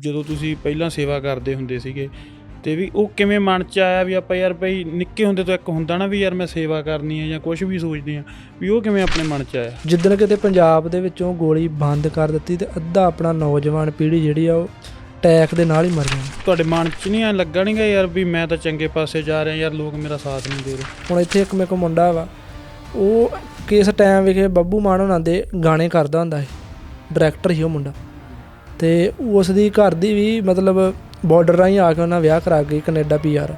ਜਦੋਂ ਤੁਸੀਂ ਪਹਿਲਾਂ ਸੇਵਾ ਕਰਦੇ ਹੁੰਦੇ ਸੀਗੇ ਤੇ ਵੀ ਉਹ ਕਿਵੇਂ ਮਨ ਚ ਆਇਆ ਵੀ ਆਪਾਂ ਯਾਰ ਬਈ ਨਿੱਕੇ ਹੁੰਦੇ ਤੋਂ ਇੱਕ ਹੁੰਦਾ ਨਾ ਵੀ ਯਾਰ ਮੈਂ ਸੇਵਾ ਕਰਨੀ ਹੈ ਜਾਂ ਕੁਝ ਵੀ ਸੋਚਦੇ ਆ ਵੀ ਉਹ ਕਿਵੇਂ ਆਪਣੇ ਮਨ ਚ ਆਇਆ? ਜਿੱਦਣ ਕਿਤੇ ਪੰਜਾਬ ਦੇ ਵਿੱਚੋਂ ਗੋਲੀ ਬੰਦ ਕਰ ਦਿੱਤੀ ਤੇ ਅੱਧਾ ਆਪਣਾ ਨੌਜਵਾਨ ਪੀੜ੍ਹੀ ਜਿਹੜੀ ਆ ਉਹ ਟੈਕ ਦੇ ਨਾਲ ਹੀ ਮਰ ਗਈ ਤੁਹਾਡੇ ਮਨ ਚ ਨਹੀਂ ਆ ਲੱਗਾ ਨਹੀਂਗਾ ਯਾਰ ਵੀ ਮੈਂ ਤਾਂ ਚੰਗੇ ਪਾਸੇ ਜਾ ਰਿਹਾ ਯਾਰ ਲੋਕ ਮੇਰਾ ਸਾਥ ਨਹੀਂ ਦੇ ਰਹੇ? ਹੁਣ ਇੱਥੇ ਇੱਕ ਮੇਰੇ ਕੋਲ ਮੁੰਡਾ ਵਾ ਉਹ ਕਿਸ ਟਾਈਮ ਵਿਖੇ ਬੱਬੂ ਮਾਨ ਹੋਣਾ ਦੇ ਗਾਣੇ ਕਰਦਾ ਹੁੰਦਾ ਸੀ ਡਾਇਰੈਕਟਰ ਸੀ ਉਹ ਮੁੰਡਾ। ਤੇ ਉਸ ਦੀ ਘਰ ਦੀ ਵੀ ਮਤਲਬ ਬਾਰਡਰ ਰਾਹੀਂ ਆ ਕੇ ਉਹਨਾਂ ਵਿਆਹ ਕਰਾ ਗਈ ਕੈਨੇਡਾ ਪੀਆਰ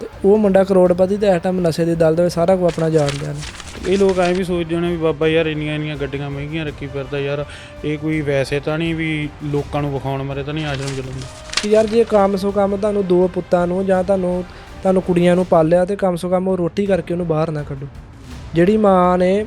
ਤੇ ਉਹ ਮੁੰਡਾ ਕਰੋੜਪਤੀ ਤੇ ਇਸ ਟਾਈਮ ਨਸ਼ੇ ਦੇ ਦਲ ਦੇ ਵਿੱਚ ਸਾਰਾ ਕੁਝ ਆਪਣਾ ਜਾਣ ਲਿਆ ਨੇ। ਇਹ ਲੋਕ ਐਂ ਵੀ ਸੋਚਦੇ ਹੋਣੇ ਵੀ ਬਾਬਾ ਯਾਰ ਇੰਨੀਆਂ ਇੰਨੀਆਂ ਗੱਡੀਆਂ ਮਹਿੰਗੀਆਂ ਰੱਖੀ ਫਿਰਦਾ ਯਾਰ ਇਹ ਕੋਈ ਵੈਸੇ ਤਾਂ ਨਹੀਂ ਵੀ ਲੋਕਾਂ ਨੂੰ ਵਿਖਾਉਣ ਮਾਰੇ ਤਾਂ ਨਹੀਂ ਆਸ਼ਰਮ ਚਲਾਉਂਦਾ ਕਿ ਯਾਰ ਜੇ ਕੰਮ ਸੋ ਕੰਮ ਤੁਹਾਨੂੰ ਦੋ ਪੁੱਤਾਂ ਨੂੰ ਜਾਂ ਤੁਹਾਨੂੰ ਤੁਹਾਨੂੰ ਕੁੜੀਆਂ ਨੂੰ ਪਾਲਿਆ ਤੇ ਕੰਮ ਸੋ ਕੰਮ ਉਹ ਰੋਟੀ ਕਰਕੇ ਉਹਨੂੰ ਬਾਹਰ ਨਾ ਕੱਢੋ। ਜਿਹੜੀ ਮਾਂ ਨੇ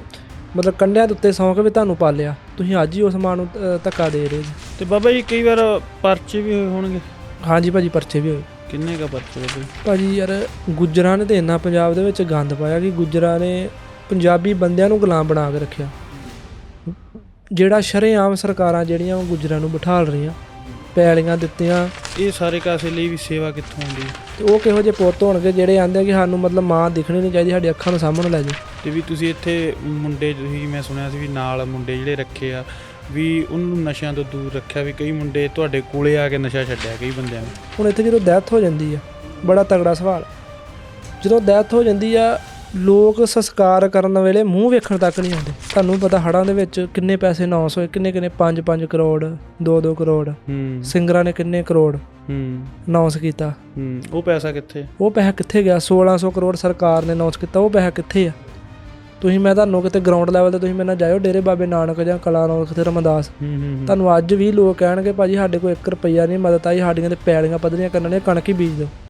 ਮਤਲਬ ਕੰਡਿਆਂ ਦੇ ਉੱਤੇ ਸੌਂ ਕੇ ਵੀ ਤੁਹਾਨੂੰ ਪਾਲਿਆ ਤੁਸੀਂ ਅੱਜ ਹੀ ਉਸ ਮਾਂ ਨੂੰ ਅ, ਧੱਕਾ ਦੇ ਰਹੇ ਜੀ। ਤੇ ਬਾਬਾ ਜੀ ਕਈ ਵਾਰ ਪਰਚੇ ਵੀ ਹੋਏ ਹੋਣਗੇ? ਹਾਂਜੀ ਭਾਜੀ ਪਰਚੇ ਵੀ ਹੋਏ। ਕਿੰਨੇ ਕਾ ਪਰਚੇ ਬਾਬਾ ਜੀ ਭਾਜੀ ਯਾਰ ਗੁੱਜਰਾਂ ਨੇ ਤੇ ਇੰਨਾ ਪੰਜਾਬ ਦੇ ਵਿੱਚ ਗੰਦ ਪਾਇਆ ਕਿ ਗੁੱਜਰਾਂ ਨੇ ਪੰਜਾਬੀ ਬੰਦਿਆਂ ਨੂੰ ਗੁਲਾਮ ਬਣਾ ਕੇ ਰੱਖਿਆ। ਜਿਹੜਾ ਸ਼ਰੇਆਮ ਸਰਕਾਰਾਂ ਜਿਹੜੀਆਂ ਉਹ ਗੁੱਜਰਾਂ ਨੂੰ ਬਿਠਾਲ ਰਹੀਆਂ। ਪੈਲੀਆਂ ਦਿੱਤੀਆਂ। ਇਹ ਸਾਰੇ ਕਾਸੇ ਲਈ ਵੀ ਸੇਵਾ ਕਿੱਥੋਂ ਆਉਂਦੀ ਹੈ? ਤੇ ਉਹ ਕਿਹੋ ਜਿਹੇ ਪੁੱਤ ਹੋਣਗੇ ਜਿਹੜੇ ਆਂਦੇ ਕਿ ਸਾਨੂੰ ਮਤਲਬ ਮਾਂ ਦਿਖਣੀ ਨਹੀਂ ਚਾਹੀਦੀ ਸਾਡੀ ਅੱਖਾਂ ਨੂੰ ਸਾਹਮਣੇ ਲੈ ਜਾਓ। ਤੇ ਵੀ ਤੁਸੀਂ ਇੱਥੇ ਮੁੰਡੇ ਤੁਸੀਂ ਮੈਂ ਸੁਣਿਆ ਸੀ ਵੀ ਨਾਲ ਮੁੰਡੇ ਜਿਹੜੇ ਰੱਖੇ ਆ ਵੀ ਉਹਨੂੰ ਨਸ਼ਿਆਂ ਤੋਂ ਦੂਰ ਰੱਖਿਆ ਵੀ ਕਈ ਮੁੰਡੇ ਤੁਹਾਡੇ ਕੋਲੇ ਆ ਕੇ ਨਸ਼ਾ ਛੱਡਿਆ ਕਈ ਬੰਦਿਆਂ ਨੇ। ਹੁਣ ਇੱਥੇ ਜਦੋਂ ਡੈਥ ਹੋ ਜਾਂਦੀ ਆ ਬੜਾ ਤਗੜਾ ਸਵਾਲ। ਜਦੋਂ ਡੈਥ ਹੋ ਜਾਂਦੀ ਆ ਲੋਕ ਸੰਸਕਾਰ ਕਰਨ ਵੇਲੇ ਮੂੰਹ ਵੇਖਣ ਤੱਕ ਨਹੀਂ ਆਉਂਦੇ। ਤੁਹਾਨੂੰ ਪਤਾ ਹੜਾਂ ਦੇ ਵਿੱਚ ਕਿੰਨੇ ਪੈਸੇ ਨਾਸ ਹੋਏ ਕਿੰਨੇ ਕਿੰਨੇ 5-5 ਕਰੋੜ 2-2 ਕਰੋੜ। ਹੂੰ। ਸਿੰਗਰਾਂ ਨੇ ਕਿੰਨੇ ਕਰੋੜ ਹੂੰ। ਨਾਸ ਕੀਤਾ। ਹੂੰ ਉਹ ਪੈਸਾ ਕਿੱਥੇ? ਉਹ ਪੈਸਾ ਕਿੱਥੇ ਗਿਆ? 1600 ਕਰੋੜ ਸਰਕਾਰ ਨੇ ਨਾਸ ਕੀਤਾ ਉਹ ਪੈਸਾ ਕਿੱਥੇ ਆ? ਤੁਸੀਂ ਮੈਂ ਤੁਹਾਨੂੰ ਕਿਤੇ ਗਰਾਊਂਡ ਲੈਵਲ ਤੇ ਤੁਸੀਂ ਮੇਰੇ ਨਾਲ ਜਾਇਓ ਡੇਰੇ ਬਾਬੇ ਨਾਨਕ ਜਾਂ ਕਲਾ ਨਾਨਕ ਤੇ ਰਮਦਾਸ। ਤੁਹਾਨੂੰ ਅੱਜ ਵੀ ਲੋਕ ਕਹਿਣਗੇ ਭਾਜੀ ਸਾਡੇ ਕੋਲ 1 ਰੁਪਈਆ ਨਹੀਂ ਮਦਦ ਆਈ ਸਾਡੀਆਂ ਤੇ ਪੈਲੀਆਂ ਪੱਧਰੀਆਂ ਕਰਨ ਨੇ ਕਣਕ ਹੀ ਬੀਜ ਦਿਓ।